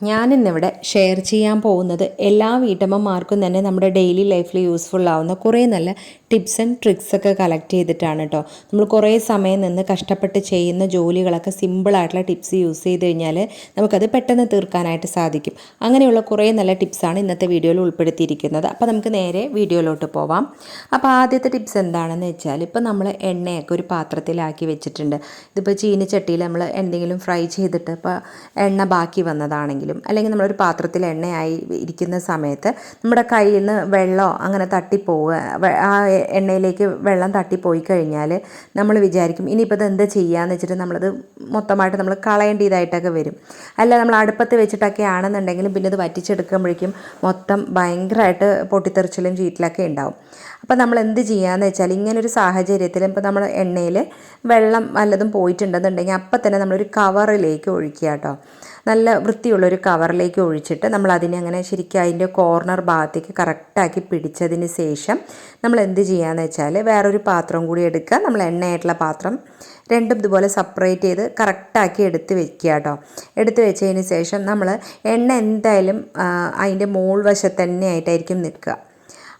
ഞാനിന്നിവിടെ ഷെയർ ചെയ്യാൻ പോകുന്നത് എല്ലാ വീട്ടമ്മമാർക്കും തന്നെ നമ്മുടെ ഡെയിലി ലൈഫിൽ യൂസ്ഫുൾ ആവുന്ന കുറേ നല്ല ടിപ്സ് ആൻഡ് ട്രിക്സ് ഒക്കെ കളക്ട് ചെയ്തിട്ടാണ് കേട്ടോ നമ്മൾ കുറേ സമയം നിന്ന് കഷ്ടപ്പെട്ട് ചെയ്യുന്ന ജോലികളൊക്കെ സിമ്പിളായിട്ടുള്ള ടിപ്സ് യൂസ് ചെയ്ത് കഴിഞ്ഞാൽ നമുക്കത് പെട്ടെന്ന് തീർക്കാനായിട്ട് സാധിക്കും. അങ്ങനെയുള്ള കുറേ നല്ല ടിപ്സാണ് ഇന്നത്തെ വീഡിയോയിൽ ഉൾപ്പെടുത്തിയിരിക്കുന്നത്. അപ്പോൾ നമുക്ക് നേരെ വീഡിയോയിലോട്ട് പോവാം. അപ്പോൾ ആദ്യത്തെ ടിപ്സ് എന്താണെന്ന് വെച്ചാൽ ഇപ്പോൾ നമ്മൾ എണ്ണയൊക്കെ ഒരു പാത്രത്തിലാക്കി വെച്ചിട്ടുണ്ട്. ഇതിപ്പോൾ ചീനിച്ചട്ടിയിൽ നമ്മൾ എന്തെങ്കിലും ഫ്രൈ ചെയ്തിട്ട് ഇപ്പോൾ എണ്ണ ബാക്കി വന്നതാണെങ്കിലും അല്ലെങ്കിൽ നമ്മളൊരു പാത്രത്തിൽ എണ്ണയായി ഇരിക്കുന്ന സമയത്ത് നമ്മുടെ കയ്യിൽ നിന്ന് വെള്ളമോ അങ്ങനെ തട്ടിപ്പോവുക ആ എണ്ണയിലേക്ക് വെള്ളം തട്ടിപ്പോയി കഴിഞ്ഞാൽ നമ്മൾ വിചാരിക്കും ഇനിയിപ്പോൾ ഇത് എന്താ ചെയ്യാന്ന് വെച്ചിട്ട് നമ്മളത് മൊത്തമായിട്ട് നമ്മൾ കളയേണ്ടതായിട്ടൊക്കെ വരും. അല്ല നമ്മൾ അടുപ്പത്ത് വെച്ചിട്ടൊക്കെ ആണെന്നുണ്ടെങ്കിലും പിന്നെ ഇത് വറ്റിച്ചെടുക്കുമ്പോഴേക്കും മൊത്തം ഭയങ്കരമായിട്ട് പൊട്ടിത്തെറിച്ചിലും ചീറ്റിലൊക്കെ ഉണ്ടാവും. അപ്പോൾ നമ്മൾ എന്ത് ചെയ്യാന്ന് വെച്ചാൽ ഇങ്ങനൊരു സാഹചര്യത്തിൽ ഇപ്പോൾ നമ്മൾ എണ്ണയിൽ വെള്ളം വല്ലതും പോയിട്ടുണ്ടെന്നുണ്ടെങ്കിൽ അപ്പം തന്നെ നമ്മളൊരു കവറിലേക്ക് ഒഴിക്കുക കേട്ടോ. നല്ല വൃത്തിയുള്ളൊരു കവറിലേക്ക് ഒഴിച്ചിട്ട് നമ്മൾ അതിനെ അങ്ങനെ ശരിക്കും അതിന്റെ കോർണർ ഭാഗത്തേക്ക് കറക്റ്റാക്കി പിടിച്ചതിന് ശേഷം നമ്മൾ എന്ത് ചെയ്യാന്ന് വെച്ചാൽ വേറൊരു പാത്രം കൂടി എടുക്കുക. നമ്മൾ എണ്ണയായിട്ടുള്ള പാത്രം രണ്ടും ഇതുപോലെ സെപ്പറേറ്റ് ചെയ്ത് കറക്റ്റാക്കി എടുത്ത് വെക്കുക കേട്ടോ. എടുത്ത് വെച്ചതിന് ശേഷം നമ്മൾ എണ്ണ എന്തായാലും അതിന്റെ മോൾ വശത്ത് തന്നെ ആയിട്ടായിരിക്കും നിൽക്കുക.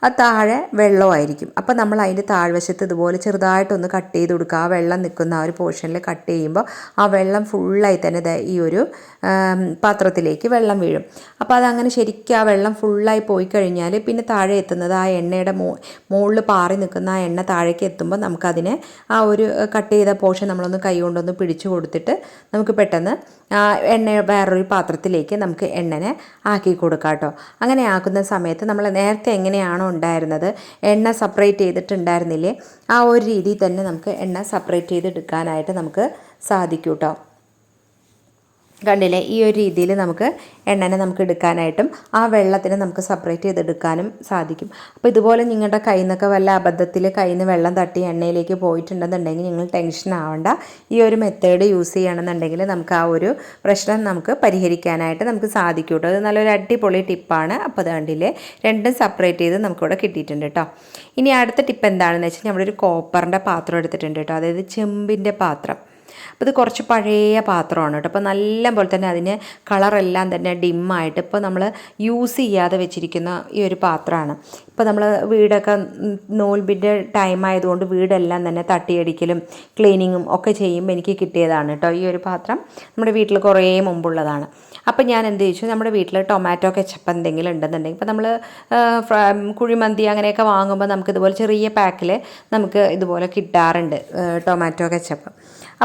ആ താഴെ വെള്ളമായിരിക്കും. അപ്പോൾ നമ്മൾ അതിന്റെ താഴ്വശത്ത് ഇതുപോലെ ചെറുതായിട്ടൊന്ന് കട്ട് ചെയ്ത് കൊടുക്കുക. ആ വെള്ളം നിൽക്കുന്ന ആ ഒരു പോർഷനിൽ കട്ട് ചെയ്യുമ്പോൾ ആ വെള്ളം ഫുള്ളായി തന്നെ ഈ ഒരു പാത്രത്തിലേക്ക് വെള്ളം വീഴും. അപ്പോൾ അതങ്ങനെ ശരിക്കും ആ വെള്ളം ഫുള്ളായി പോയി കഴിഞ്ഞാൽ പിന്നെ താഴെ എത്തുന്നത് ആ എണ്ണയുടെ മോ മുകളിൽ പാറി നിൽക്കുന്ന ആ എണ്ണ താഴേക്ക് എത്തുമ്പോൾ നമുക്കതിനെ ആ ഒരു കട്ട് ചെയ്ത പോർഷൻ നമ്മളൊന്ന് കൈ കൊണ്ടൊന്ന് പിടിച്ചു കൊടുത്തിട്ട് നമുക്ക് പെട്ടെന്ന് ആ എണ്ണ വേറൊരു പാത്രത്തിലേക്ക് നമുക്ക് എണ്ണനെ ആക്കി കൊടുക്കാം കേട്ടോ അങ്ങനെ ആക്കുന്ന സമയത്ത് നമ്മൾ നേരത്തെ എങ്ങനെയാണോ ഉണ്ടായിരുന്നത്. എണ്ണ സെപ്പറേറ്റ് ചെയ്തിട്ടുണ്ടായിരുന്നില്ലേ? ആ ഒരു രീതിയിൽ തന്നെ നമുക്ക് എണ്ണ സെപ്പറേറ്റ് ചെയ്തെടുക്കാനായിട്ട് നമുക്ക് സാധിക്കും കേട്ടോ കണ്ടില്ലേ? ഈ ഒരു രീതിയിൽ നമുക്ക് എണ്ണനെ നമുക്ക് എടുക്കാനായിട്ടും ആ വെള്ളത്തിന് നമുക്ക് സെപ്പറേറ്റ് ചെയ്തെടുക്കാനും സാധിക്കും. അപ്പോൾ ഇതുപോലെ നിങ്ങളുടെ കയ്യിൽ നിന്നൊക്കെ വല്ല അബദ്ധത്തിൽ കയ്യിൽ നിന്ന് വെള്ളം തട്ടി എണ്ണയിലേക്ക് പോയിട്ടുണ്ടെന്നുണ്ടെങ്കിൽ നിങ്ങൾ ടെൻഷൻ ആവണ്ട. ഈ ഒരു മെത്തേഡ് യൂസ് ചെയ്യണമെന്നുണ്ടെങ്കിൽ നമുക്ക് ആ ഒരു പ്രശ്നം നമുക്ക് പരിഹരിക്കാനായിട്ട് നമുക്ക് സാധിക്കും അത് നല്ലൊരു അടിപൊളി ടിപ്പാണ് അപ്പോൾ അത് കണ്ടില്ലേ? രണ്ടും സെപ്പറേറ്റ് ചെയ്ത് നമുക്കിവിടെ കിട്ടിയിട്ടുണ്ട് കേട്ടോ. ഇനി അടുത്ത ടിപ്പ് എന്താണെന്ന് വെച്ചാൽ നമ്മളൊരു കോപ്പറിന്റെ പാത്രം എടുത്തിട്ടുണ്ട് കേട്ടോ. അതായത് ചെമ്പിന്റെ പാത്രം. അപ്പോൾ ഇത് കുറച്ച് പഴയ പാത്രമാണ് കേട്ടോ. അപ്പോൾ നല്ല പോലെ തന്നെ അതിന് കളറെല്ലാം തന്നെ ഡിമ്മായിട്ട് ഇപ്പോൾ നമ്മൾ യൂസ് ചെയ്യാതെ വെച്ചിരിക്കുന്ന ഈ ഒരു പാത്രമാണ്. ഇപ്പോൾ നമ്മൾ വീടൊക്കെ നോൽബിന്റെ ടൈം ആയതുകൊണ്ട് വീടെല്ലാം തന്നെ തട്ടിയടിക്കലും ക്ലീനിങ്ങും ഒക്കെ ചെയ്യുമ്പോൾ എനിക്ക് കിട്ടിയതാണ് കേട്ടോ ഈ ഒരു പാത്രം. നമ്മുടെ വീട്ടിൽ കുറേ മുമ്പുള്ളതാണ്. അപ്പോൾ ഞാൻ എന്ത് ചോദിച്ചു? നമ്മുടെ വീട്ടിൽ ടൊമാറ്റോ കെച്ചപ്പ് എന്തെങ്കിലും ഉണ്ടെന്നുണ്ടെങ്കിൽ ഇപ്പോൾ നമ്മൾ കുഴിമന്തി അങ്ങനെയൊക്കെ വാങ്ങുമ്പോൾ നമുക്ക് ഇതുപോലെ ചെറിയ പാക്കിൽ നമുക്ക് ഇതുപോലെ കിട്ടാറുണ്ട് ടൊമാറ്റോ കെച്ചപ്പ്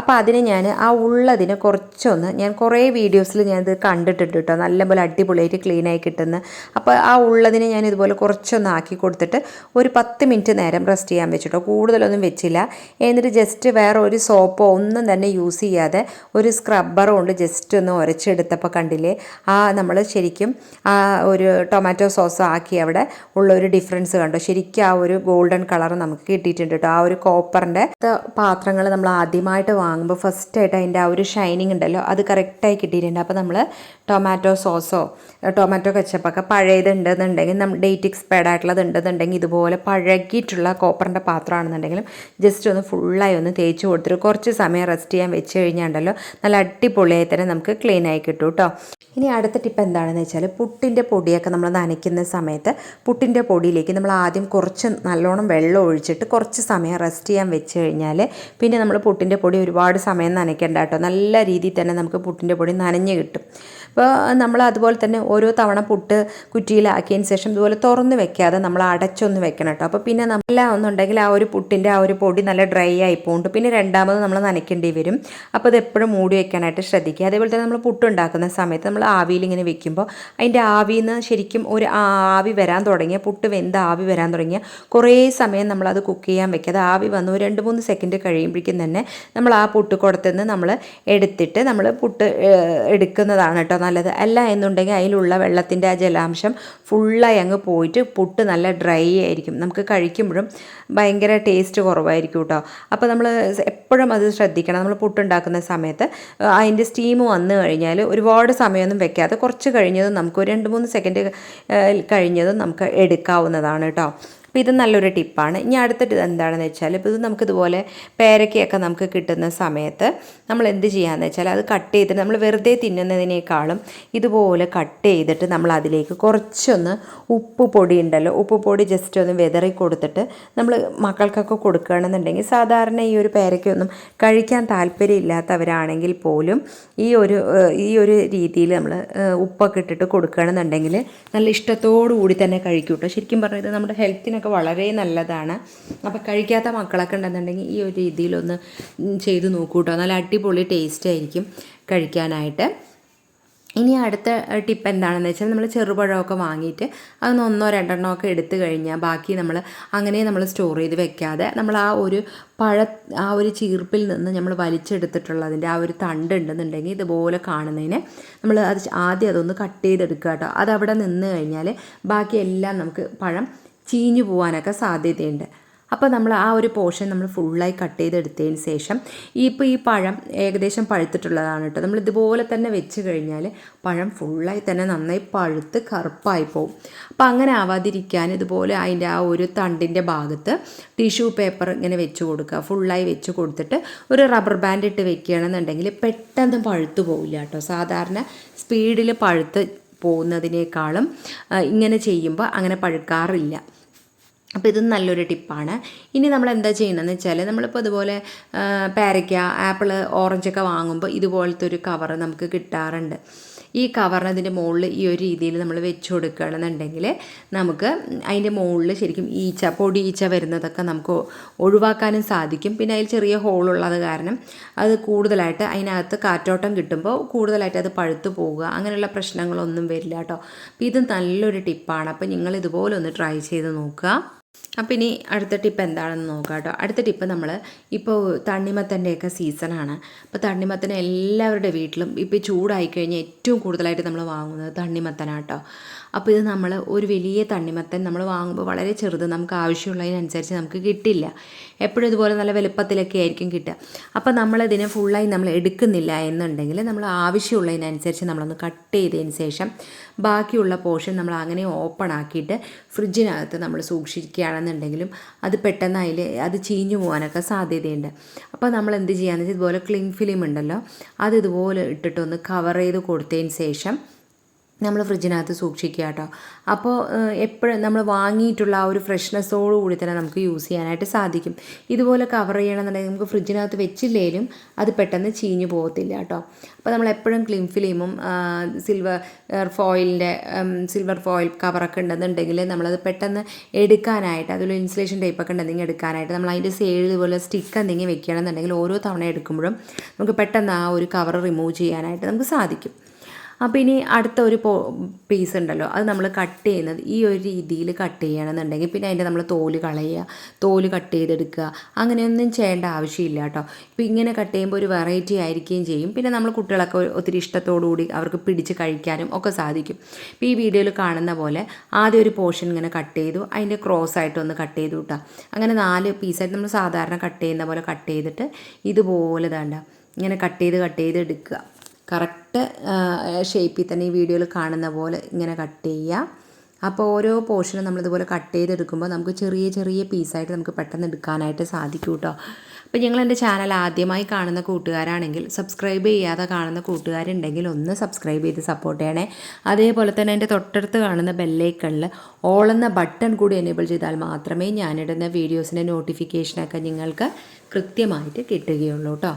അപ്പോൾ അതിന് ഞാൻ ആ ഉള്ളതിന് കുറച്ചൊന്ന് ഞാൻ കുറേ വീഡിയോസിൽ ഞാനിത് കണ്ടിട്ടുണ്ട് കേട്ടോ നല്ലപോലെ അടിപൊളിയായിട്ട് ക്ലീനായി കിട്ടുന്ന. അപ്പോൾ ആ ഉള്ളതിന് ഞാൻ ഇതുപോലെ കുറച്ചൊന്ന് ആക്കി കൊടുത്തിട്ട് ഒരു പത്ത് മിനിറ്റ് നേരം റെസ്റ്റ് ചെയ്യാൻ വെച്ചിട്ടോ. കൂടുതലൊന്നും വെച്ചില്ല. എന്നിട്ട് ജസ്റ്റ് വേറെ ഒരു സോപ്പോ ഒന്നും തന്നെ യൂസ് ചെയ്യാതെ ഒരു സ്ക്രബ്ബർ കൊണ്ട് ജസ്റ്റ് ഒന്ന് ഉരച്ചെടുത്തപ്പോൾ കണ്ടില്ലേ? ആ നമ്മൾ ശരിക്കും ആ ഒരു ടൊമാറ്റോ സോസ് ആക്കി അവിടെ ഉള്ള ഒരു ഡിഫറൻസ് കണ്ടോ? ശരിക്കും ആ ഒരു ഗോൾഡൻ കളർ നമുക്ക് കിട്ടിയിട്ടുണ്ട് കേട്ടോ ആ ഒരു കോപ്പറിന്റെ പാത്രങ്ങൾ നമ്മൾ ആദ്യമായിട്ട് വാങ്ങുമ്പോൾ ഫസ്റ്റായിട്ട് അതിന്റെ ആ ഒരു ഷൈനിങ് ഉണ്ടല്ലോ അത് കറക്റ്റായി കിട്ടിയിട്ടുണ്ട്. അപ്പോൾ നമ്മൾ ടൊമാറ്റോ സോസോ ടൊമാറ്റോ കച്ചപ്പൊക്കെ പഴയതുണ്ടെന്നുണ്ടെങ്കിൽ നമ്മൾ ഡേറ്റ് എക്സ്പയർഡ് ആയിട്ടുള്ളത് ഉണ്ടെന്നുണ്ടെങ്കിൽ ഇതുപോലെ പഴകിയിട്ടുള്ള കോപ്പറിന്റെ പാത്രമാണെന്നുണ്ടെങ്കിലും ജസ്റ്റ് ഒന്ന് ഫുള്ളായി ഒന്ന് തേച്ച് കൊടുത്തിട്ട് കുറച്ച് സമയം റെസ്റ്റ് ചെയ്യാൻ വെച്ച് കഴിഞ്ഞാണ്ടല്ലോ നല്ല അടിപൊളിയായി തന്നെ നമുക്ക് ക്ലീൻ ആയി കിട്ടും കേട്ടോ ഇനി അടുത്ത ടിപ്പ് എന്താണെന്ന് വെച്ചാൽ പുട്ടിന്റെ പൊടിയൊക്കെ നമ്മൾ നനയ്ക്കുന്ന സമയത്ത് പുട്ടിന്റെ പൊടിയിലേക്ക് നമ്മൾ ആദ്യം കുറച്ച് നല്ലോണം വെള്ളം ഒഴിച്ചിട്ട് കുറച്ച് സമയം റെസ്റ്റ് ചെയ്യാൻ വെച്ച് കഴിഞ്ഞാൽ പിന്നെ നമ്മൾ പുട്ടിന്റെ പൊടി ഒരുപാട് സമയം നനയ്ക്കേണ്ട കേട്ടോ നല്ല രീതിയിൽ തന്നെ നമുക്ക് പുട്ടിന്റെ പൊടി നനഞ്ഞ് കിട്ടും. അപ്പോൾ നമ്മൾ അതുപോലെ തന്നെ ഓരോ തവണ പുട്ട് കുറ്റിയിലാക്കിയതിന് ശേഷം ഇതുപോലെ തുറന്ന് വെക്കാതെ നമ്മൾ അടച്ചൊന്ന് വെക്കണം കേട്ടോ. അപ്പോൾ പിന്നെ നമ്മളെല്ലാം ഒന്നുണ്ടെങ്കിൽ ആ ഒരു പുട്ടിന്റെ ആ ഒരു പൊടി നല്ല ഡ്രൈ ആയി പോകുന്നുണ്ട് പിന്നെ രണ്ടാമത് നമ്മൾ നനയ്ക്കേണ്ടി വരും. അപ്പോൾ അത് എപ്പോഴും മൂടി വെക്കാനായിട്ട് ശ്രദ്ധിക്കുക. അതേപോലെ തന്നെ നമ്മൾ പുട്ടുണ്ടാക്കുന്ന സമയത്ത് നമ്മൾ ആവിയിൽ ഇങ്ങനെ വെക്കുമ്പോൾ അതിന്റെ ആവിയിൽ നിന്ന് ശരിക്കും ഒരു ആവി വരാൻ തുടങ്ങിയ പുട്ട് വെന്ത് ആവി വരാൻ തുടങ്ങിയ കുറേ സമയം നമ്മളത് കുക്ക് ചെയ്യാൻ വെക്കാതെ ആവി വന്ന് രണ്ട് മൂന്ന് സെക്കൻഡ് കഴിയുമ്പോഴേക്കും തന്നെ നമ്മൾ ആ പുട്ട് കുടത്തുനിന്ന് നമ്മൾ എടുത്തിട്ട് നമ്മൾ പുട്ട് എടുക്കുന്നതാണ് കേട്ടോ നല്ലത്. അല്ല എന്നുണ്ടെങ്കിൽ അതിലുള്ള വെള്ളത്തിന്റെ ആ ജലാംശം ഫുള്ളായി അങ്ങ് പോയിട്ട് പുട്ട് നല്ല ഡ്രൈ ആയിരിക്കും. നമുക്ക് കഴിക്കുമ്പോഴും ഭയങ്കര ടേസ്റ്റ് കുറവായിരിക്കും കേട്ടോ. അപ്പോൾ നമ്മൾ എപ്പോഴും അത് ശ്രദ്ധിക്കണം. നമ്മൾ പുട്ടുണ്ടാക്കുന്ന സമയത്ത് അതിന്റെ സ്റ്റീം വന്നു കഴിഞ്ഞാൽ ഒരുപാട് സമയമൊന്നും വെക്കാതെ കുറച്ച് കഴിഞ്ഞതും നമുക്ക് ഒരു രണ്ട് മൂന്ന് സെക്കൻഡ് കഴിഞ്ഞതും നമുക്ക് എടുക്കാവുന്നതാണ് കേട്ടോ. അപ്പോൾ ഇത് നല്ലൊരു ടിപ്പാണ്. ഇനി അടുത്തിട്ട് എന്താണെന്ന് വെച്ചാൽ ഇപ്പോൾ ഇത് നമുക്കിതുപോലെ പേരക്കയൊക്കെ നമുക്ക് കിട്ടുന്ന സമയത്ത് നമ്മൾ എന്ത് ചെയ്യാന്ന് വെച്ചാൽ അത് കട്ട് ചെയ്തിട്ട് നമ്മൾ വെറുതെ തിന്നുന്നതിനേക്കാളും ഇതുപോലെ കട്ട് ചെയ്തിട്ട് നമ്മൾ അതിലേക്ക് കുറച്ചൊന്ന് ഉപ്പ് പൊടി ഉണ്ടല്ലോ ഉപ്പ് പൊടി ജസ്റ്റ് ഒന്ന് വെതറി കൊടുത്തിട്ട് നമ്മൾ മക്കൾക്കൊക്കെ കൊടുക്കുകയാണെന്നുണ്ടെങ്കിൽ സാധാരണ ഈ ഒരു പേരക്കയൊന്നും കഴിക്കാൻ താല്പര്യമില്ലാത്തവരാണെങ്കിൽ പോലും ഈ ഒരു ഈ ഒരു രീതിയിൽ നമ്മൾ ഉപ്പൊക്കെ ഇട്ടിട്ട് കൊടുക്കുകയാണെന്നുണ്ടെങ്കിൽ നല്ല ഇഷ്ടത്തോടു കൂടി തന്നെ കഴിക്കും കേട്ടോ. ശരിക്കും പറഞ്ഞാൽ ഇത് നമ്മുടെ ഹെൽത്തിനൊക്കെ വളരെ നല്ലതാണ്. അപ്പോൾ കഴിക്കാത്ത മക്കളൊക്കെ ഉണ്ടെന്നുണ്ടെങ്കിൽ ഈ ഒരു രീതിയിലൊന്ന് ചെയ്ത് നോക്കൂ കേട്ടോ നല്ല അടിപൊളി ടേസ്റ്റ് ആയിരിക്കും കഴിക്കാനായിട്ട്. ഇനി അടുത്ത ടിപ്പ് എന്താണെന്ന് വെച്ചാൽ നമ്മൾ ചെറുപഴമൊക്കെ വാങ്ങിയിട്ട് അതൊന്ന് ഒന്നോ രണ്ടെണ്ണോ ഒക്കെ എടുത്തു കഴിഞ്ഞാൽ ബാക്കി നമ്മൾ അങ്ങനെ നമ്മൾ സ്റ്റോർ ചെയ്ത് വെക്കാതെ നമ്മൾ ആ ഒരു പഴ ആ ഒരു ചീർപ്പിൽ നിന്ന് നമ്മൾ വലിച്ചെടുത്തിട്ടുള്ളതിന്റെ ആ ഒരു തണ്ട് ഉണ്ടെന്നുണ്ടെങ്കിൽ ഇതുപോലെ കാണുന്നതിന് നമ്മൾ അത് ആദ്യം അതൊന്ന് കട്ട് ചെയ്തെടുക്കുക കേട്ടോ. അതവിടെ നിന്ന് കഴിഞ്ഞാൽ ബാക്കി എല്ലാം നമുക്ക് പഴം ചീഞ്ഞു പോകാനൊക്കെ സാധ്യതയുണ്ട്. അപ്പോൾ നമ്മൾ ആ ഒരു പോർഷൻ നമ്മൾ ഫുള്ളായി കട്ട് ചെയ്തെടുത്തതിന് ശേഷം ഈ ഇപ്പോൾ ഈ പഴം ഏകദേശം പഴുത്തിട്ടുള്ളതാണ് കേട്ടോ. നമ്മൾ ഇതുപോലെ തന്നെ വെച്ച് കഴിഞ്ഞാൽ പഴം ഫുള്ളായി തന്നെ നന്നായി പഴുത്ത് കറുപ്പായി പോകും അപ്പോൾ അങ്ങനെ ആവാതിരിക്കാൻ ഇതുപോലെ അതിന്റെ ആ ഒരു തണ്ടിന്റെ ഭാഗത്ത് ടിഷ്യൂ പേപ്പർ ഇങ്ങനെ വെച്ച് കൊടുക്കുക. ഫുള്ളായി വെച്ച് കൊടുത്തിട്ട് ഒരു റബ്ബർ ബാൻഡ് ഇട്ട് വെക്കുകയാണെന്നുണ്ടെങ്കിൽ പെട്ടെന്ന് പഴുത്ത് പോവില്ല കേട്ടോ. സാധാരണ സ്പീഡിൽ പഴുത്ത് പോകുന്നതിനേക്കാളും ഇങ്ങനെ ചെയ്യുമ്പോൾ അങ്ങനെ പഴുക്കാറില്ല. അപ്പോൾ ഇത് നല്ലൊരു ടിപ്പാണ്. ഇനി നമ്മൾ എന്താ ചെയ്യണമെന്ന് വെച്ചാൽ നമ്മളിപ്പോൾ ഇതുപോലെ ആ, പേരയ്ക്ക ആപ്പിൾ ഓറഞ്ചൊക്കെ വാങ്ങുമ്പോൾ ഇതുപോലത്തെ ഒരു കവർ നമുക്ക് കിട്ടാറുണ്ട്. ഈ കവറിന് അതിന്റെ മുകളിൽ ഈ ഒരു രീതിയിൽ നമ്മൾ വെച്ച് കൊടുക്കുകയാണെന്നുണ്ടെങ്കിൽ നമുക്ക് അതിന്റെ മുകളിൽ ശരിക്കും ഈച്ച പൊടി ഈച്ച വരുന്നതൊക്കെ നമുക്ക് ഒഴിവാക്കാനും സാധിക്കും. പിന്നെ അതിൽ ചെറിയ ഹോളുള്ളത് കാരണം അത് കൂടുതലായിട്ട് അതിനകത്ത് കാറ്റോട്ടം കിട്ടുമ്പോൾ കൂടുതലായിട്ട് അത് പഴുത്തു പോവുക അങ്ങനെയുള്ള പ്രശ്നങ്ങളൊന്നും വരില്ല കേട്ടോ. അപ്പോൾ ഇത് നല്ലൊരു ടിപ്പാണ്. അപ്പോൾ നിങ്ങൾ ഇതുപോലെ ഒന്ന് ട്രൈ ചെയ്ത് നോക്കുക. അപ്പോൾ ഇനി അടുത്ത ടിപ്പ് എന്താണെന്ന് നോക്കാം കേട്ടോ. അടുത്ത ടിപ്പ് നമ്മൾ ഇപ്പോൾ തണ്ണിമത്തന്റെയൊക്കെ സീസണാണ് അപ്പോൾ തണ്ണിമത്തൻ എല്ലാവരുടെ വീട്ടിലും ഇപ്പോൾ ചൂടായി കഴിഞ്ഞാൽ ഏറ്റവും കൂടുതലായിട്ട് നമ്മൾ വാങ്ങുന്നത് തണ്ണിമത്തനാണ് കേട്ടോ. അപ്പോൾ ഇത് നമ്മൾ ഒരു വലിയ തണ്ണിമത്തൻ നമ്മൾ വാങ്ങുമ്പോൾ വളരെ ചെറുത് നമുക്ക് ആവശ്യമുള്ളതിനനുസരിച്ച് നമുക്ക് കിട്ടില്ല. എപ്പോഴും ഇതുപോലെ നല്ല വലുപ്പത്തിലൊക്കെ ആയിരിക്കും കിട്ടുക. അപ്പോൾ നമ്മളിതിനെ ഫുള്ളായി നമ്മൾ എടുക്കുന്നില്ല എന്നുണ്ടെങ്കിൽ നമ്മൾ ആവശ്യമുള്ളതിനനുസരിച്ച് നമ്മളൊന്ന് കട്ട് ചെയ്തതിന് ശേഷം ബാക്കിയുള്ള പോർഷൻ നമ്മൾ അങ്ങനെ ഓപ്പൺ ആക്കിയിട്ട് ഫ്രിഡ്ജിനകത്ത് നമ്മൾ സൂക്ഷിക്കുകയാണെന്നുണ്ടെങ്കിലും അത് പെട്ടെന്ന് അതിൽ അത് ചീഞ്ഞു പോകാനൊക്കെ സാധ്യതയുണ്ട്. അപ്പോൾ നമ്മൾ എന്ത് ചെയ്യാന്ന് വെച്ചാൽ ഇതുപോലെ ക്ലിങ് ഫിലിം ഉണ്ടല്ലോ അത് ഇതുപോലെ ഇട്ടിട്ടൊന്ന് കവർ ചെയ്ത് കൊടുത്തതിന് ശേഷം നമ്മൾ ഫ്രിഡ്ജിനകത്ത് സൂക്ഷിക്കുക കേട്ടോ അപ്പോൾ എപ്പോഴും നമ്മൾ വാങ്ങിയിട്ടുള്ള ആ ഒരു ഫ്രഷ്നെസ്സോടു കൂടി തന്നെ നമുക്ക് യൂസ് ചെയ്യാനായിട്ട് സാധിക്കും. ഇതുപോലെ കവർ ചെയ്യണമെന്നുണ്ടെങ്കിൽ നമുക്ക് ഫ്രിഡ്ജിനകത്ത് വെച്ചില്ലേലും അത് പെട്ടെന്ന് ചീഞ്ഞു പോകത്തില്ല കേട്ടോ അപ്പോൾ നമ്മൾ എപ്പോഴും ക്ലിം ഫിലിമും സിൽവർ ഫോയിലിന്റെ സിൽവർ ഫോയിൽ കവറൊക്കെ ഉണ്ടെന്നുണ്ടെങ്കിൽ നമ്മളത് പെട്ടെന്ന് എടുക്കാനായിട്ട് അതിൽ ഇൻസുലേഷൻ ടൈപ്പൊക്കെ ഉണ്ടെങ്കിൽ എടുക്കാനായിട്ട് നമ്മൾ അതിന്റെ സൈഡിൽ ഇതുപോലെ സ്റ്റിക്ക് എന്തെങ്കിലും വെക്കുകയാണെന്നുണ്ടെങ്കിൽ ഓരോ തവണ എടുക്കുമ്പോഴും നമുക്ക് പെട്ടെന്ന് ആ ഒരു കവർ റിമൂവ് ചെയ്യാനായിട്ട് നമുക്ക് സാധിക്കും. അപ്പോൾ ഇനി അടുത്ത ഒരു പീസ് ഉണ്ടല്ലോ. അത് നമ്മൾ കട്ട് ചെയ്യുന്നത്. ഈ ഒരു രീതിയിൽ കട്ട് ചെയ്യണമെന്നുണ്ടെങ്കിൽ പിന്നെ അതിന്റെ നമ്മൾ തോൽ കളയുക തോൽ കട്ട് ചെയ്തെടുക്കുക അങ്ങനെയൊന്നും ചെയ്യേണ്ട ആവശ്യമില്ല കേട്ടോ. ഇപ്പോൾ ഇങ്ങനെ കട്ട് ചെയ്യുമ്പോൾ ഒരു വെറൈറ്റി ആയിരിക്കുകയും ചെയ്യും. പിന്നെ നമ്മൾ കുട്ടികളൊക്കെ ഒത്തിരി ഇഷ്ടത്തോടുകൂടി അവർക്ക് പിടിച്ച് കഴിക്കാനും ഒക്കെ സാധിക്കും. ഇപ്പോൾ ഈ വീഡിയോയിൽ കാണുന്ന പോലെ ആദ്യം ഒരു പോർഷൻ ഇങ്ങനെ കട്ട് ചെയ്തു. അതിന്റെ ക്രോസ് ആയിട്ട് ഒന്ന് കട്ട് ചെയ്തു കിട്ടാം അങ്ങനെ നാല് പീസായിട്ട് നമ്മൾ സാധാരണ കട്ട് ചെയ്യുന്ന പോലെ കട്ട് ചെയ്തിട്ട് ഇതുപോലെ ഇങ്ങനെ കട്ട് ചെയ്ത് കട്ട് ചെയ്ത് എടുക്കുക. കറക്റ്റ് ഷേപ്പിൽ തന്നെ ഈ വീഡിയോയിൽ കാണുന്ന പോലെ ഇങ്ങനെ കട്ട് ചെയ്യുക അപ്പോൾ ഓരോ പോർഷനും നമ്മളിതുപോലെ കട്ട് ചെയ്തെടുക്കുമ്പോൾ നമുക്ക് ചെറിയ ചെറിയ പീസായിട്ട് നമുക്ക് പെട്ടെന്ന് എടുക്കാനായിട്ട് സാധിക്കും കേട്ടോ അപ്പോൾ ഞങ്ങൾ എന്റെ ചാനൽ ആദ്യമായി കാണുന്ന കൂട്ടുകാരാണെങ്കിൽ സബ്സ്ക്രൈബ് ചെയ്യാതെ കാണുന്ന കൂട്ടുകാരുണ്ടെങ്കിൽ ഒന്ന് സബ്സ്ക്രൈബ് ചെയ്ത് സപ്പോർട്ട് ചെയ്യണേ. അതേപോലെ തന്നെ എന്റെ തൊട്ടടുത്ത് കാണുന്ന ബെല്ലൈക്കണിൽ ഓൾ എന്ന ബട്ടൺ കൂടി എനേബിൾ ചെയ്താൽ മാത്രമേ ഞാനിടുന്ന വീഡിയോസിന്റെ നോട്ടിഫിക്കേഷനൊക്കെ നിങ്ങൾക്ക് കൃത്യമായിട്ട് കിട്ടുകയുള്ളൂ കേട്ടോ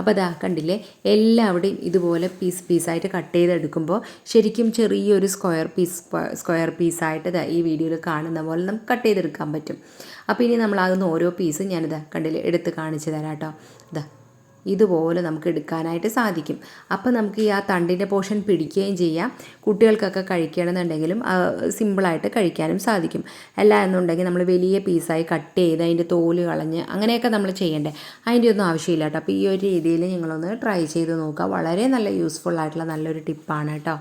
അപ്പോൾ അതാ കണ്ടില്ലേ? എല്ലാവിടെയും ഇതുപോലെ പീസ് പീസായിട്ട് കട്ട് ചെയ്തെടുക്കുമ്പോൾ ശരിക്കും ചെറിയൊരു സ്ക്വയർ പീസ് സ്ക്വയർ പീസായിട്ട് ഈ വീഡിയോയിൽ കാണുന്ന പോലെ നമുക്ക് കട്ട് ചെയ്തെടുക്കാൻ പറ്റും. അപ്പോൾ ഇനി നമ്മളാകുന്ന ഓരോ പീസും ഞാനിതാ കണ്ടില്ലേ എടുത്ത് കാണിച്ചു തരാം കേട്ടോ. ഇതാ ഇതുപോലെ നമുക്ക് എടുക്കാനായിട്ട് സാധിക്കും. അപ്പോൾ നമുക്ക് ഈ ആ തണ്ടിന്റെ പോർഷൻ പിടിക്കുകയും ചെയ്യാം. കുട്ടികൾക്കൊക്കെ കഴിക്കണമെന്നുണ്ടെങ്കിലും സിമ്പിളായിട്ട് കഴിക്കാനും സാധിക്കും. അല്ല എന്നുണ്ടെങ്കിൽ നമ്മൾ വലിയ പീസായി കട്ട് ചെയ്ത് അതിന്റെ തോൽ കളഞ്ഞ് അങ്ങനെയൊക്കെ നമ്മൾ ചെയ്യണ്ടേ? അതിന്റെ ഒന്നും ആവശ്യമില്ല കേട്ടോ. അപ്പോൾ ഈ ഒരു രീതിയിൽ നിങ്ങളൊന്ന് ട്രൈ ചെയ്ത് നോക്കുക. വളരെ നല്ല യൂസ്ഫുൾ ആയിട്ടുള്ള നല്ലൊരു ടിപ്പാണ് കേട്ടോ.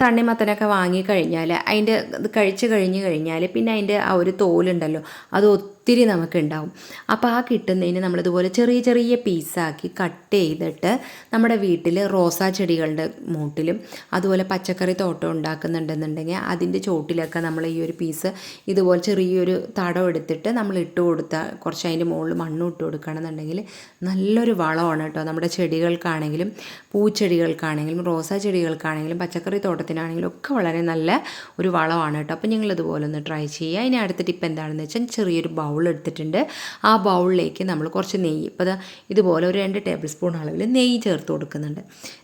തണ്ണിമത്തനൊക്കെ വാങ്ങിക്കഴിഞ്ഞാൽ അതിന്റെ കഴിച്ച് കഴിഞ്ഞ് കഴിഞ്ഞാൽ പിന്നെ അതിന്റെ ആ ഒരു തോലുണ്ടല്ലോ അത് ഒത്തിരി നമുക്കുണ്ടാവും. അപ്പോൾ ആ കിട്ടുന്നതിന് നമ്മളിതുപോലെ ചെറിയ ചെറിയ പീസാക്കി കട്ട് ചെയ്തിട്ട് നമ്മുടെ വീട്ടിൽ റോസാ ചെടികളുടെ മൂട്ടിലും അതുപോലെ പച്ചക്കറി തോട്ടം ഉണ്ടാക്കുന്നുണ്ടെന്നുണ്ടെങ്കിൽ അതിന്റെ ചോട്ടിലൊക്കെ നമ്മൾ ഈ ഒരു പീസ് ഇതുപോലെ ചെറിയൊരു തടം എടുത്തിട്ട് നമ്മൾ ഇട്ട് കൊടുത്താൽ കുറച്ച് അതിന്റെ മുകളിൽ മണ്ണും ഇട്ട് കൊടുക്കുകയാണെന്നുണ്ടെങ്കിൽ നല്ലൊരു വളമാണ് കേട്ടോ. നമ്മുടെ ചെടികൾക്കാണെങ്കിലും പൂച്ചെടികൾക്കാണെങ്കിലും റോസാ ചെടികൾക്കാണെങ്കിലും പച്ചക്കറി തോട്ടത്തിനാണെങ്കിലും ഒക്കെ വളരെ നല്ല ഒരു വളമാണ് കേട്ടോ. അപ്പോൾ ഞങ്ങളിതുപോലെ ഒന്ന് ട്രൈ ചെയ്യുക. ഇനി അടുത്ത ടിപ്പ് എന്താണെന്ന് വെച്ചാൽ ചെറിയൊരു ബൗൾ എടുത്തിട്ടുണ്ട് ആ ബൗളിലേക്ക് നമ്മൾ കുറച്ച് നെയ്യ് ഇപ്പോൾ ഇതുപോലെ ഒരു രണ്ട് ടേബിൾ സ്പൂൺ അളവിൽ നെയ്യ് ചേർത്ത് കൊടുക്കുന്നുണ്ട്.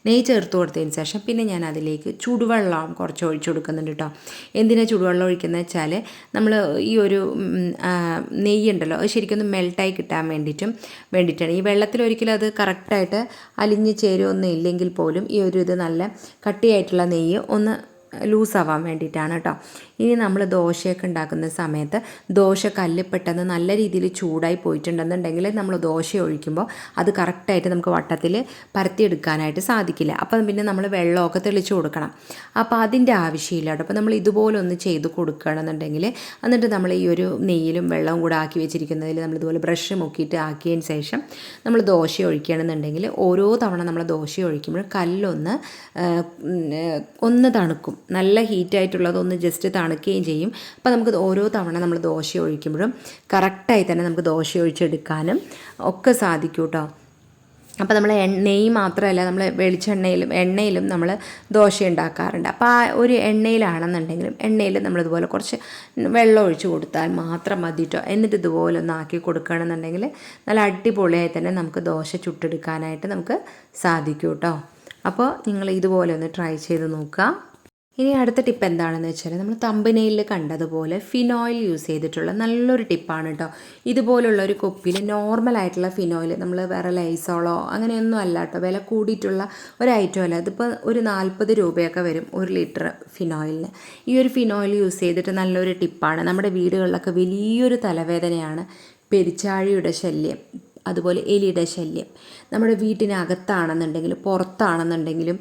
നെയ്യ് ചേർത്ത് കൊടുത്തതിന് ശേഷം പിന്നെ ഞാൻ അതിലേക്ക് ചുടുവെള്ളം കുറച്ച് ഒഴിച്ചു കൊടുക്കുന്നുണ്ട് കേട്ടോ എന്തിനാണ് ചുടുവെള്ളം ഒഴിക്കുന്നത് വെച്ചാൽ നമ്മൾ ഈ ഒരു നെയ്യ് ഉണ്ടല്ലോ അത് ശരിക്കും ഒന്ന് മെൽട്ടായി കിട്ടാൻ വേണ്ടിയിട്ടും വേണ്ടിയിട്ടാണ്. ഈ വെള്ളത്തിൽ ഒരിക്കലും അത് കറക്റ്റായിട്ട് അലിഞ്ഞ് ചേരുമൊന്നും ഇല്ലെങ്കിൽ പോലും ഈ ഒരു ഇത് നല്ല കട്ടിയായിട്ടുള്ള നെയ്യ് ഒന്ന് ലൂസാവാൻ വേണ്ടിയിട്ടാണ് കേട്ടോ ഇനി നമ്മൾ ദോശയൊക്കെ ഉണ്ടാക്കുന്ന സമയത്ത് ദോശ കല്ല് പെട്ടെന്ന് നല്ല രീതിയിൽ ചൂടായി പോയിട്ടുണ്ടെന്നുണ്ടെങ്കിൽ നമ്മൾ ദോശ ഒഴിക്കുമ്പോൾ അത് കറക്റ്റായിട്ട് നമുക്ക് വട്ടത്തിൽ പരത്തിയെടുക്കാനായിട്ട് സാധിക്കില്ല. അപ്പം പിന്നെ നമ്മൾ വെള്ളമൊക്കെ തെളിച്ച് കൊടുക്കണം. അപ്പോൾ അതിന്റെ ആവശ്യമില്ല കേട്ടോ. അപ്പോൾ നമ്മൾ ഇതുപോലെ ഒന്ന് ചെയ്ത് കൊടുക്കുകയാണെന്നുണ്ടെങ്കിൽ എന്നിട്ട് നമ്മൾ ഈ ഒരു നെയ്യിലും വെള്ളവും കൂടെ ആക്കി വെച്ചിരിക്കുന്നതിൽ നമ്മൾ ഇതുപോലെ ബ്രഷ് മുക്കിയിട്ട് ആക്കിയതിന് ശേഷം നമ്മൾ ദോശ ഒഴിക്കുകയാണെന്നുണ്ടെങ്കിൽ ഓരോ തവണ നമ്മൾ ദോശ ഒഴിക്കുമ്പോൾ കല്ലൊന്ന് ഒന്ന് തണുക്കും. നല്ല ഹീറ്റായിട്ടുള്ളതൊന്ന് ജസ്റ്റ് ജസ്റ്റ് തണുക്കുകയും ചെയ്യും. അപ്പോൾ നമുക്ക് ഓരോ തവണ നമ്മൾ ദോശ ഒഴിക്കുമ്പോഴും കറക്റ്റായി തന്നെ നമുക്ക് ദോശ ഒഴിച്ചെടുക്കാനും ഒക്കെ സാധിക്കും കേട്ടോ അപ്പോൾ നമ്മൾ എണ്ണയിൽ മാത്രമല്ല നമ്മൾ വെളിച്ചെണ്ണയിലും എണ്ണയിലും നമ്മൾ ദോശ ഉണ്ടാക്കാറുണ്ട്. അപ്പോൾ ആ ഒരു എണ്ണയിലാണെന്നുണ്ടെങ്കിലും എണ്ണയിൽ നമ്മളിതുപോലെ കുറച്ച് വെള്ളം ഒഴിച്ച് കൊടുത്താൽ മാത്രം മതി കേട്ടോ എന്നിട്ട് ഇതുപോലെ ഒന്ന് ആക്കി കൊടുക്കുകയാണെന്നുണ്ടെങ്കിൽ നല്ല അടിപൊളിയായി തന്നെ നമുക്ക് ദോശ ചുട്ടെടുക്കാനായിട്ട് നമുക്ക് സാധിക്കും കേട്ടോ അപ്പോൾ നിങ്ങൾ ഇതുപോലെ ഒന്ന് ട്രൈ ചെയ്ത് നോക്കുക. ഇനി അടുത്ത ടിപ്പ് എന്താണെന്ന് വെച്ചാൽ നമ്മൾ തമ്പനയിൽ കണ്ടതുപോലെ ഫിനോയിൽ യൂസ് ചെയ്തിട്ടുള്ള നല്ലൊരു ടിപ്പാണ് കേട്ടോ ഇതുപോലുള്ള ഒരു കുപ്പിയിൽ നോർമൽ ആയിട്ടുള്ള ഫിനോയിൽ നമ്മൾ വേറെ ലൈസോളോ അങ്ങനെയൊന്നും അല്ല കേട്ടോ വില കൂടിയിട്ടുള്ള ഒരു ഐറ്റം അല്ല. അതിപ്പോൾ ഒരു നാൽപ്പത് രൂപയൊക്കെ വരും ഒരു ലിറ്റർ ഫിനോയിലിന് ഈ ഒരു ഫിനോയിൽ യൂസ് ചെയ്തിട്ട് നല്ലൊരു ടിപ്പാണ്. നമ്മുടെ വീടുകളിലൊക്കെ വലിയൊരു തലവേദനയാണ് പെരിച്ചാഴിയുടെ ശല്യം അതുപോലെ എലിയുടെ ശല്യം. നമ്മുടെ വീട്ടിനകത്താണെന്നുണ്ടെങ്കിലും പുറത്താണെന്നുണ്ടെങ്കിലും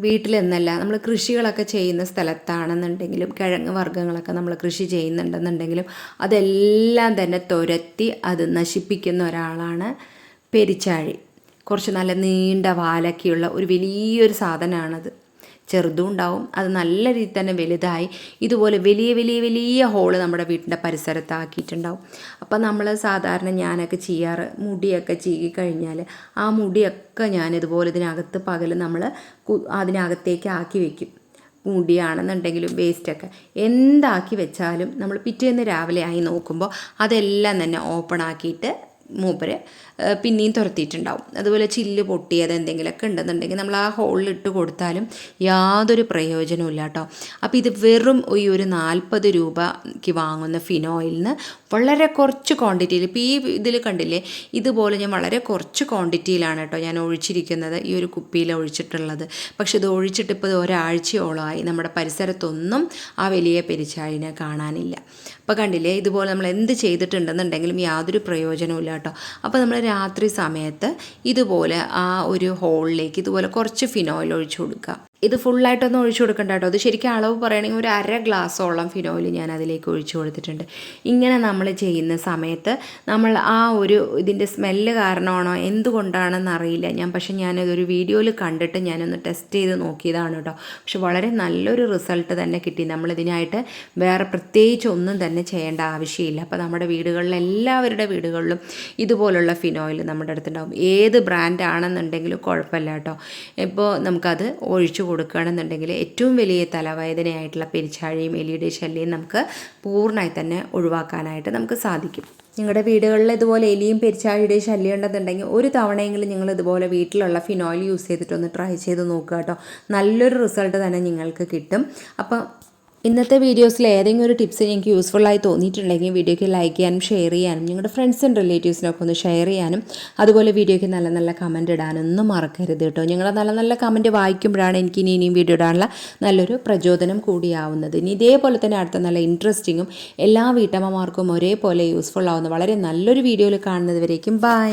വീട്ടിലെന്നല്ല നമ്മൾ കൃഷികളൊക്കെ ചെയ്യുന്ന സ്ഥലത്താണെന്നുണ്ടെങ്കിലും കിഴങ്ങ് വർഗങ്ങളൊക്കെ നമ്മൾ കൃഷി ചെയ്യുന്നുണ്ടെന്നുണ്ടെങ്കിലും അതെല്ലാം തന്നെ തുരത്തി അത് നശിപ്പിക്കുന്ന ഒരാളാണ് പെരിച്ചാഴി. കുറച്ച് നല്ല നീണ്ട വാലൊക്കെയുള്ള ഒരു വലിയൊരു സാധനമാണത്. ചെറുതും ഉണ്ടാവും. അത് നല്ല രീതിയിൽ തന്നെ വലുതായി. ഇതുപോലെ വലിയ വലിയ വലിയ ഹോൾ നമ്മുടെ വീട്ടിന്റെ പരിസരത്താക്കിയിട്ടുണ്ടാവും. അപ്പം നമ്മൾ സാധാരണ ഞാനൊക്കെ ചെയ്യാറ് മുടിയൊക്കെ ചീകി കഴിഞ്ഞാൽ ആ മുടിയൊക്കെ ഞാൻ ഇതുപോലെ ഇതിനകത്ത് പകൽ നമ്മൾ അതിനകത്തേക്ക് ആക്കി വെക്കും. മുടിയാണെന്നുണ്ടെങ്കിലും വേസ്റ്റൊക്കെ. എന്താക്കി വെച്ചാലും നമ്മൾ പിറ്റേന്ന് രാവിലെ ആയി നോക്കുമ്പോൾ അതെല്ലാം തന്നെ ഓപ്പൺ ആക്കിയിട്ട് മൂപ്പര് പിന്നെയും തുരത്തിയിട്ടുണ്ടാവും. അതുപോലെ ചില്ല് പൊട്ടിയത് എന്തെങ്കിലുമൊക്കെ ഉണ്ടെന്നുണ്ടെങ്കിൽ നമ്മൾ ആ ഹോളിൽ ഇട്ട് കൊടുത്താലും യാതൊരു പ്രയോജനവും ഇല്ല കേട്ടോ അപ്പോൾ ഇത് വെറും ഈ ഒരു നാൽപ്പത് രൂപയ്ക്ക് വാങ്ങുന്ന ഫിനോയിലിന് വളരെ കുറച്ച് ക്വാണ്ടിറ്റിയിൽ ഇപ്പോൾ ഈ ഇതിൽ കണ്ടില്ലേ ഇതുപോലെ ഞാൻ വളരെ കുറച്ച് ക്വാണ്ടിറ്റിയിലാണ് കേട്ടോ ഞാൻ ഒഴിച്ചിരിക്കുന്നത് ഈ ഒരു കുപ്പിയിൽ ഒഴിച്ചിട്ടുള്ളത്. പക്ഷെ ഇത് ഒഴിച്ചിട്ട് ഇപ്പോൾ ഒരാഴ്ചയോളമായി നമ്മുടെ പരിസരത്തൊന്നും ആ വലിയ പെരിച്ചാഴിനെ കാണാനില്ല. അപ്പോൾ കണ്ടില്ലേ ഇതുപോലെ നമ്മൾ എന്ത് ചെയ്തിട്ടുണ്ടെന്നുണ്ടെങ്കിലും യാതൊരു പ്രയോജനവും ഇല്ല കേട്ടോ. അപ്പോൾ നമ്മൾ രാത്രി സമയത്ത് ഇതുപോലെ ആ ഒരു ഹോളിലേക്ക് ഇതുപോലെ കുറച്ച് ഫിനോയിൽ ഒഴിച്ചു കൊടുക്കുക. ഇത് ഫുള്ളായിട്ടൊന്നും ഒഴിച്ചു കൊടുക്കണ്ട കേട്ടോ. അത് ശരിക്കും അളവ് പറയുകയാണെങ്കിൽ ഒരു അര ഗ്ലാസ്സോളം ഫിനോയിൽ ഞാൻ അതിലേക്ക് ഒഴിച്ചു കൊടുത്തിട്ടുണ്ട്. ഇങ്ങനെ നമ്മൾ ചെയ്യുന്ന സമയത്ത് നമ്മൾ ആ ഒരു ഇതിന്റെ സ്മെല്ല് കാരണമാണോ എന്തുകൊണ്ടാണെന്ന് അറിയില്ല ഞാൻ പക്ഷേ ഞാനതൊരു വീഡിയോയിൽ കണ്ടിട്ട് ഞാനൊന്ന് ടെസ്റ്റ് ചെയ്ത് നോക്കിയതാണ് കേട്ടോ. പക്ഷെ വളരെ നല്ലൊരു റിസൾട്ട് തന്നെ കിട്ടി. നമ്മളിതിനായിട്ട് വേറെ പ്രത്യേകിച്ച് ഒന്നും തന്നെ ചെയ്യേണ്ട ആവശ്യമില്ല. അപ്പോൾ നമ്മുടെ വീടുകളിൽ എല്ലാവരുടെ വീടുകളിലും ഇതുപോലുള്ള ഫിനോയിൽ നമ്മുടെ അടുത്തുണ്ടാവും. ഏത് ബ്രാൻഡാണെന്നുണ്ടെങ്കിലും കുഴപ്പമില്ല കേട്ടോ. ഇപ്പോൾ നമുക്കത് ഒഴിച്ചു കൊടുക്കുകയാണെന്നുണ്ടെങ്കിൽ ഏറ്റവും വലിയ തലവേദനയായിട്ടുള്ള പെരിച്ചാഴിയും എലിയുടെ ശല്യം നമുക്ക് പൂർണമായി തന്നെ ഒഴിവാക്കാനായിട്ട് നമുക്ക് സാധിക്കും. നിങ്ങളുടെ വീടുകളിൽ ഇതുപോലെ എലിയും പെരിച്ചാഴിയുടെയും ശല്യം ഉണ്ടെന്നുണ്ടെങ്കിൽ ഒരു തവണയെങ്കിലും നിങ്ങൾ ഇതുപോലെ വീട്ടിലുള്ള ഫിനോയിൽ യൂസ് ചെയ്തിട്ടൊന്ന് ട്രൈ ചെയ്ത് നോക്കുക കേട്ടോ. നല്ലൊരു റിസൾട്ട് തന്നെ നിങ്ങൾക്ക് കിട്ടും. അപ്പം ഇന്നത്തെ വീഡിയോസിൽ ഏതെങ്കിലും ഒരു ടിപ്സ് നിങ്ങൾക്ക് ആയി തോന്നിയിട്ടുണ്ടെങ്കിൽ വീഡിയോയ്ക്ക് ലൈക്ക് ചെയ്യാനും ഷെയർ ചെയ്യാനും നിങ്ങളുടെ ഫ്രണ്ട്സും റിലേറ്റീവ്സിനൊക്കെ ഒന്ന് ഷെയർ ചെയ്യാനും അതുപോലെ വീഡിയോയ്ക്ക് നല്ല നല്ല കമന്റ് ഇടാനൊന്നും മറക്കരുത് കേട്ടോ. നിങ്ങളുടെ നല്ല നല്ല കമന്റ് വായിക്കുമ്പോഴാണ് എനിക്ക് ഇനി ഇനിയും വീഡിയോ ഇടാനുള്ള നല്ലൊരു പ്രചോദനം കൂടിയാവുന്നത്. ഇനി ഇതേപോലെ തന്നെ അടുത്ത നല്ല ഇൻട്രസ്റ്റിങ്ങും എല്ലാ വീട്ടമ്മമാർക്കും ഒരേപോലെ യൂസ്ഫുൾ ആവുന്ന വളരെ നല്ലൊരു വീഡിയോയിൽ കാണുന്നത് വരേക്കും. ബൈ